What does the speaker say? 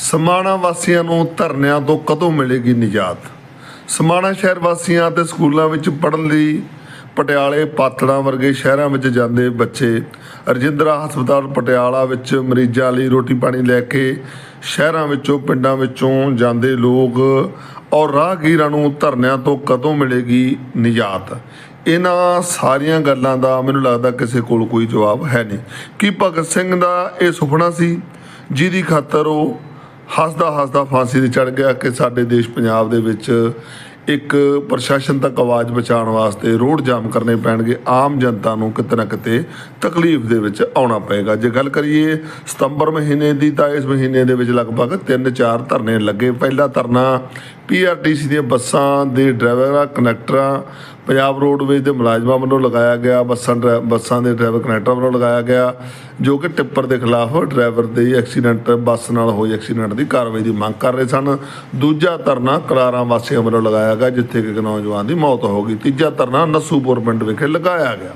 ਸਮਾਣਾ ਵਾਸੀਆਂ ਨੂੰ ਧਰਨਿਆਂ ਤੋਂ ਕਦੋਂ ਮਿਲੇਗੀ ਨਿਜਾਤ? ਸਮਾਣਾ ਸ਼ਹਿਰ ਵਾਸੀਆਂ ਅਤੇ ਸਕੂਲਾਂ ਵਿੱਚ ਪੜ੍ਹਨ ਲਈ ਪਟਿਆਲੇ ਪਾਤੜਾਂ ਵਰਗੇ ਸ਼ਹਿਰਾਂ ਵਿੱਚ ਜਾਂਦੇ ਬੱਚੇ ਰਜਿੰਦਰਾ ਹਸਪਤਾਲ ਪਟਿਆਲਾ ਵਿੱਚ ਮਰੀਜ਼ਾਂ ਲਈ ਰੋਟੀ ਪਾਣੀ ਲੈ ਕੇ ਸ਼ਹਿਰਾਂ ਵਿੱਚੋਂ ਪਿੰਡਾਂ ਵਿੱਚੋਂ ਜਾਂਦੇ ਲੋਕ ਔਰ ਰਾਹਗੀਰਾਂ ਨੂੰ ਧਰਨਿਆਂ ਤੋਂ ਕਦੋਂ ਮਿਲੇਗੀ ਨਿਜਾਤ? ਇਹਨਾਂ ਸਾਰੀਆਂ ਗੱਲਾਂ ਦਾ ਮੈਨੂੰ ਲੱਗਦਾ ਕਿਸੇ ਕੋਲ ਕੋਈ ਜਵਾਬ ਹੈ ਨਹੀਂ। ਕੀ ਭਗਤ ਸਿੰਘ ਦਾ ਇਹ ਸੁਪਨਾ ਸੀ? ਜਿਹਦੀ ਖਾਤਰ ਉਹ ਹੱਸਦਾ ਹੱਸਦਾ ਫਾਂਸੀ ਤੇ ਚੜ ਗਿਆ ਕਿ ਸਾਡੇ ਦੇਸ਼ ਪੰਜਾਬ ਦੇ ਵਿੱਚ ਇੱਕ ਪ੍ਰਸ਼ਾਸਨ ਤੱਕ ਆਵਾਜ਼ ਬਚਾਉਣ ਵਾਸਤੇ ਰੋਡ ਜਾਮ ਕਰਨੇ ਪੈਣਗੇ, ਆਮ ਜਨਤਾ ਨੂੰ ਕਿਤੇ ਨਾ ਕਿਤੇ ਤਕਲੀਫ ਦੇ ਵਿੱਚ ਆਉਣਾ ਪਏਗਾ। ਜੇ ਗੱਲ ਕਰੀਏ, ਸਤੰਬਰ ਮਹੀਨੇ ਦੀ ਤਾਂ ਇਸ ਮਹੀਨੇ ਦੇ ਵਿੱਚ ਲਗਭਗ 3-4 ਧਰਨੇ ਲੱਗੇ। ਪਹਿਲਾ ਧਰਨਾ ਪੀਆਰਟੀਸੀ ਦੀਆਂ ਬੱਸਾਂ ਦੇ ਡਰਾਈਵਰਾਂ ਕਨੈਕਟਰਾਂ ਪੰਜਾਬ ਰੋਡਵੇਜ਼ ਦੇ ਮੁਲਾਜ਼ਮਾਂ ਵੱਲੋਂ ਲਗਾਇਆ ਗਿਆ ਬੱਸਾਂ ਡਰਾ- ਬੱਸਾਂ ਦੇ ਡਰਾਈਵਰ ਕਨੈਕਟਰਾਂ ਵੱਲੋਂ ਲਗਾਇਆ ਗਿਆ, ਜੋ ਕਿ ਟਿੱਪਰ ਦੇ ਖਿਲਾਫ ਡਰਾਈਵਰ ਦੇ ਐਕਸੀਡੈਂਟ, ਬੱਸ ਨਾਲ ਹੋਈ ਐਕਸੀਡੈਂਟ ਦੀ ਕਾਰਵਾਈ ਦੀ ਮੰਗ ਕਰ ਰਹੇ ਸਨ। ਦੂਜਾ ਧਰਨਾ ਕਲਾਰਾਂ ਵਾਸੀਆਂ ਵੱਲੋਂ ਲਗਾਇਆ ਗਿਆ, ਜਿੱਥੇ ਕਿ ਇੱਕ ਨੌਜਵਾਨ ਦੀ ਮੌਤ ਹੋ ਗਈ। ਤੀਜਾ ਧਰਨਾ ਨਸੂਪੁਰ ਪਿੰਡ ਵਿਖੇ ਲਗਾਇਆ ਗਿਆ।